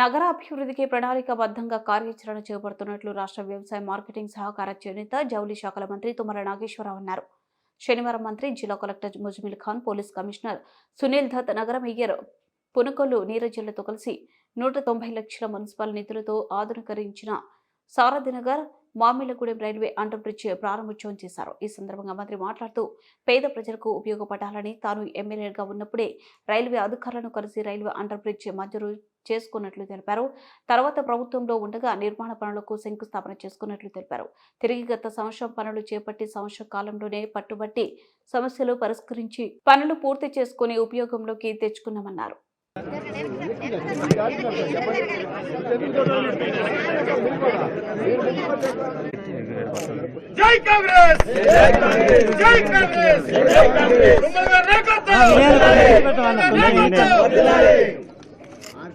నగరాభివృద్ధికి ప్రణాళికాబద్ధంగా కార్యాచరణ చేపడుతున్నట్లు రాష్ట్ర వ్యవసాయ మార్కెటింగ్ సహకార చేనేత జౌలి శాఖల మంత్రి తుమ్మల నాగేశ్వరరావు అన్నారు. శనివారం మంత్రి జిల్లా collector Muzammil Khan police commissioner Sunil Dutt నగర మేయర్ పునకొల్లు నీరజులతో కలిసి నూట తొంభై లక్షల మున్సిపల్ నిధులతో ఆధునీకరించిన Sarathinagar Mamillagudem railway under bridge ప్రారంభోత్సవం చేశారు. ఈ సందర్భంగా మంత్రి మాట్లాడుతూ పేద ప్రజలకు ఉపయోగపడాలని తాను ఎమ్మెల్యేగా ఉన్నప్పుడే రైల్వే అధికారులను కలిసి రైల్వే అండర్ బ్రిడ్జ్ మంజూరు చేసుకున్నట్లు తెలిపారు. తర్వాత ప్రభుత్వంలో ఉండగా నిర్మాణ పనులకు శంకుస్థాపన చేసుకున్నట్లు తెలిపారు. తిరిగి గత సంవత్సరం పనులు చేపట్టి సంవత్సర కాలంలోనే పట్టుబట్టి సమస్యలు పరిష్కరించి పనులు పూర్తి చేసుకుని ఉపయోగంలోకి తెచ్చుకున్నామన్నారు. జై కాంగ్రెస్! జై కాంగ్రెస్! తుమ్మల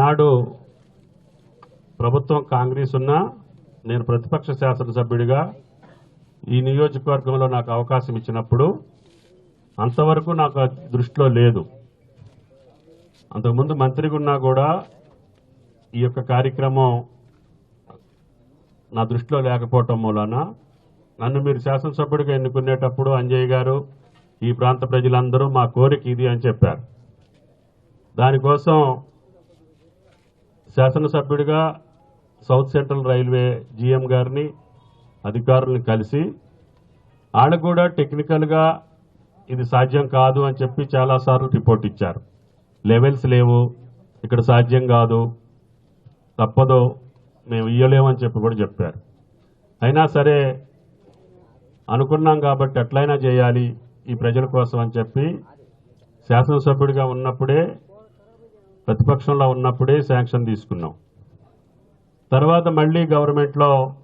నాడు ప్రభుత్వం కాంగ్రెస్ ఉన్నా నేను ప్రతిపక్ష శాసనసభ్యుడిగా ఈ నియోజకవర్గంలో నాకు అవకాశం ఇచ్చినప్పుడు అంతవరకు నాకు దృష్టిలో లేదు. అంతకుముందు మంత్రిగా ఉన్నా కూడా ఈ యొక్క కార్యక్రమం నా దృష్టిలో లేకపోవటం మూలాన నన్ను మీరు శాసనసభ్యుడిగా ఎన్నుకునేటప్పుడు అంజయ్ గారు ఈ ప్రాంత ప్రజలందరూ మా కోరిక ఇది అని చెప్పారు. దానికోసం శాసనసభ్యుడిగా సౌత్ సెంట్రల్ రైల్వే జీఎం గారిని అధికారులను కలిసి ఆడ కూడా టెక్నికల్గా ఇది సాధ్యం కాదు అని చెప్పి చాలాసార్లు రిపోర్ట్ ఇచ్చారు. లెవెల్స్ లేవు ఇక్కడ సాధ్యం కాదు తప్పదు మేము ఇయ్యలేమని చెప్పి కూడా చెప్పారు. అయినా సరే అనుకున్నాం కాబట్టి ఎట్లయినా చేయాలి ఈ ప్రజల కోసం అని చెప్పి శాసనసభ్యుడిగా ఉన్నప్పుడే ప్రతిపక్షంలో ఉన్నప్పుడే శాంక్షన్ తీసుకున్నాం. తర్వాత మళ్ళీ గవర్నమెంట్లో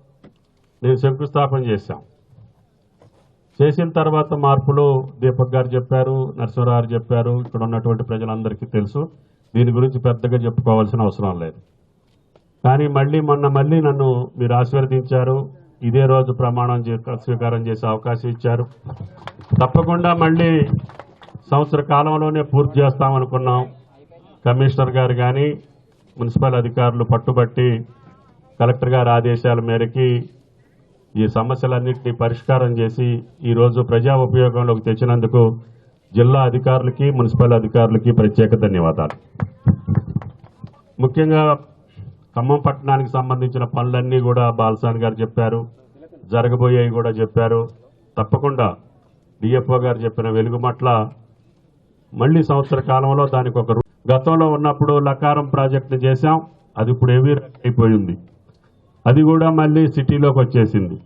నేను శంకుస్థాపన చేశాం. చేసిన తర్వాత మార్పులు దీపక్ గారు చెప్పారు నరసింహరావు చెప్పారు ఇక్కడ ఉన్నటువంటి ప్రజలందరికీ తెలుసు. దీని గురించి పెద్దగా చెప్పుకోవాల్సిన అవసరం లేదు. కానీ మళ్ళీ మొన్న మళ్ళీ నన్ను మీరు ఆశీర్వదించారు. ఇదే రోజు ప్రమాణం చే- స్వీకారం చేసే అవకాశం ఇచ్చారు. తప్పకుండా మళ్ళీ సంవత్సర కాలంలోనే పూర్తి చేస్తామనుకున్నాం. కమిషనర్ గారు కానీ మున్సిపల్ అధికారులు పట్టుబట్టి కలెక్టర్ గారి ఆదేశాల మేరకి ఈ సమస్యలన్నింటినీ పరిష్కారం చేసి ఈరోజు ప్రజా ఉపయోగంలోకి తెచ్చినందుకు జిల్లా అధికారులకి మున్సిపల్ అధికారులకి ప్రత్యేక ధన్యవాదాలు. ముఖ్యంగా ఖమ్మం పట్టణానికి సంబంధించిన పనులన్నీ కూడా బాలసాని గారు చెప్పారు. జరగబోయేవి కూడా చెప్పారు. తప్పకుండా డిఎఫ్ఓ గారు చెప్పిన వెలుగుమట్ల మళ్ళీ సంవత్సర కాలంలో దానికి ఒక గతంలో ఉన్నప్పుడు లకారం ప్రాజెక్టుని చేశాం. అది ఇప్పుడు ఏవీ అయిపోయింది. అది కూడా మళ్ళీ సిటీలోకి వచ్చేసింది.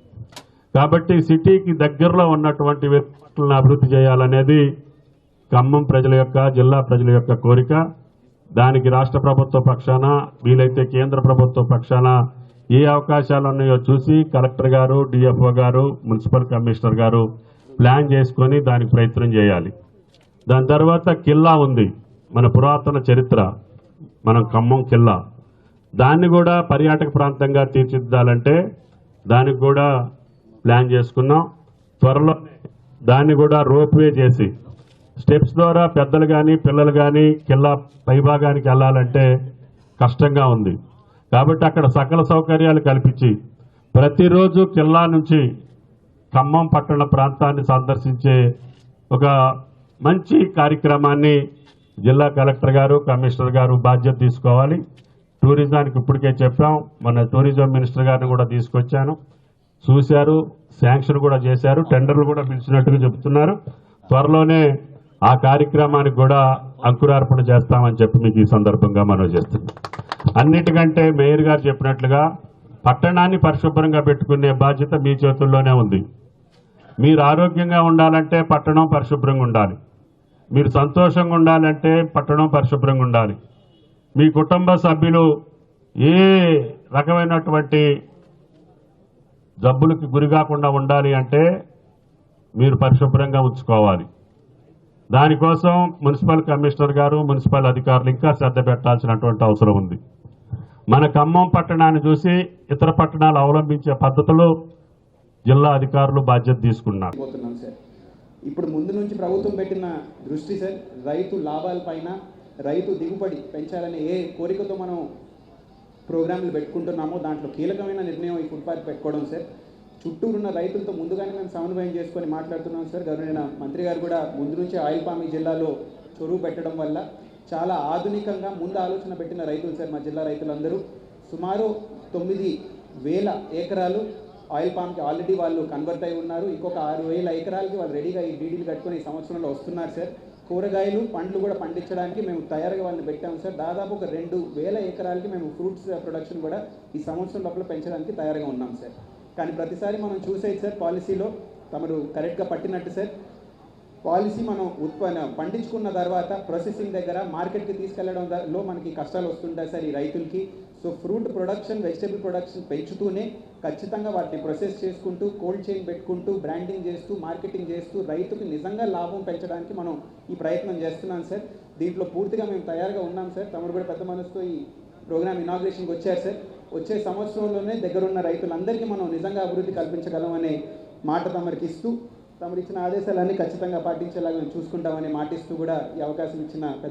కాబట్టి సిటీకి దగ్గరలో ఉన్నటువంటి వ్యక్తులను అభివృద్ధి చేయాలనేది ఖమ్మం ప్రజల యొక్క జిల్లా ప్రజల యొక్క కోరిక. దానికి రాష్ట్ర ప్రభుత్వ పక్షాన వీలైతే కేంద్ర ప్రభుత్వ పక్షాన ఏ అవకాశాలు ఉన్నాయో చూసి కలెక్టర్ గారు డిఎఫ్ఓ గారు మున్సిపల్ కమిషనర్ గారు ప్లాన్ చేసుకొని దానికి ప్రయత్నం చేయాలి. దాని తర్వాత కిల్లా ఉంది. మన పురాతన చరిత్ర. మనం ఖమ్మం కిల్లా. దాన్ని కూడా పర్యాటక ప్రాంతంగా తీర్చిదిద్దాలంటే దానికి కూడా ప్లాన్ చేసుకున్నాం. త్వరలో దాన్ని కూడా రోప్వే చేసి స్టెప్స్ ద్వారా పెద్దలు కానీ పిల్లలు కానీ కిల్లా పైభాగానికి వెళ్ళాలంటే కష్టంగా ఉంది. కాబట్టి అక్కడ సకల సౌకర్యాలు కల్పించి ప్రతిరోజు కిల్లా నుంచి ఖమ్మం పట్టణ ప్రాంతాన్ని సందర్శించే ఒక మంచి కార్యక్రమాన్ని జిల్లా కలెక్టర్ గారు కమిషనర్ గారు బాధ్యత తీసుకోవాలి. టూరిజానికి ఇప్పటికే చెప్పాం. మన టూరిజం మినిస్టర్ గారిని కూడా తీసుకొచ్చాను. చూశారు శాంక్షన్ కూడా చేశారు టెండర్లు కూడా పిలిచినట్టుగా చెబుతున్నారు. త్వరలోనే ఆ కార్యక్రమానికి కూడా అంకురార్పణ చేస్తామని చెప్పి మీకు ఈ సందర్భంగా మనం చేస్తున్నాం. అన్నిటికంటే మేయర్ గారు చెప్పినట్లుగా పట్టణాన్ని పరిశుభ్రంగా పెట్టుకునే బాధ్యత మీ చేతుల్లోనే ఉంది. మీరు ఆరోగ్యంగా ఉండాలంటే పట్టణం పరిశుభ్రంగా ఉండాలి. మీరు సంతోషంగా ఉండాలంటే పట్టణం పరిశుభ్రంగా ఉండాలి. మీ కుటుంబ సభ్యులు ఏ రకమైనటువంటి జబ్బులకి గురి కాకుండా ఉండాలి అంటే మీరు పరిశుభ్రంగా ఉంచుకోవాలి. దానికోసం మున్సిపల్ కమిషనర్ గారు మున్సిపల్ అధికారులు ఇంకా శ్రద్ధ పెట్టాల్సినటువంటి అవసరం ఉంది. మన ఖమ్మం పట్టణాన్ని చూసి ఇతర పట్టణాలు అవలంబించే పద్ధతులు జిల్లా అధికారులు బాధ్యత తీసుకున్నారు. పోతున్నాం సార్. ఇప్పుడు ముందు నుంచి ప్రభుత్వం పెట్టిన దృష్టి సార్ రైతు లాభాలపైన రైతు దిగుబడి పెంచాలనే ఏ కోరికతో మనం ప్రోగ్రాంలు పెట్టుకుంటున్నామో దాంట్లో కీలకమైన నిర్ణయం ఈ ఫుట్పాత్ పెట్టుకోవడం సార్. చుట్టూ ఉన్న రైతులతో ముందుగానే మేము సమన్వయం చేసుకొని మాట్లాడుతున్నాం సార్. గవర్నర్ మంత్రి గారు కూడా ముందు నుంచి ఆయిల్పామి జిల్లాలో చొరువు పెట్టడం వల్ల చాలా ఆధునికంగా ముందు ఆలోచన పెట్టిన రైతులు సార్ మా జిల్లా రైతులందరూ. సుమారు తొమ్మిది వేల ఎకరాలు ఆయిల్ పామ్కి ఆల్రెడీ వాళ్ళు కన్వర్ట్ అయి ఉన్నారు. ఇంకొక ఆరు వేల ఎకరాలకి వాళ్ళు రెడీగా ఈ డీడీలు కట్టుకొని ఈ సంవత్సరంలో వస్తున్నారు సార్. కూరగాయలు పండ్లు కూడా పండించడానికి మేము తయారుగా వాళ్ళని పెట్టాము సార్. దాదాపు ఒక రెండు వేల ఎకరాలకి మేము ఫ్రూట్స్ ప్రొడక్షన్ కూడా ఈ సంవత్సరం లోపల పెంచడానికి తయారుగా ఉన్నాం సార్. కానీ ప్రతిసారి మనం చూసేది సార్ పాలసీలో తమరు కరెక్ట్గా పట్టినట్టు సార్. పాలసీ మనం ఉత్పన్న పండించుకున్న తర్వాత ప్రాసెసింగ్ దగ్గర మార్కెట్కి తీసుకెళ్ళడంలో లో మనకి కష్టాలు వస్తుంటాయి సార్ ఈ రైతులకి. So fruit production vegetable production పెంచుతూనే ఖచ్చితంగా వాటిని ప్రొసెస్ చేసుకుంటూ కోల్డ్ చైన్ పెట్టుకుంటూ బ్రాండింగ్ చేస్తూ మార్కెటింగ్ చేస్తూ రైతుకు నిజంగా లాభం పెంచడానికి మనం ఈ ప్రయత్నం చేస్తున్నాం సార్. దీంట్లో పూర్తిగా మేము తయారుగా ఉన్నాం సార్. తమరు కూడా పెద్ద మనసుతో ఈ ప్రోగ్రామ్ ఇనాగ్రేషన్కి వచ్చారు సార్. వచ్చే సంవత్సరంలోనే దగ్గరున్న రైతులందరికీ మనం నిజంగా అభివృద్ధి కల్పించగలం అనే మాట తమరికి ఇస్తూ తమరు ఇచ్చిన ఆదేశాలన్నీ ఖచ్చితంగా పాటించేలాగా మేము చూసుకుంటామని మాటిస్తూ కూడా ఈ అవకాశం ఇచ్చిన పెద్ద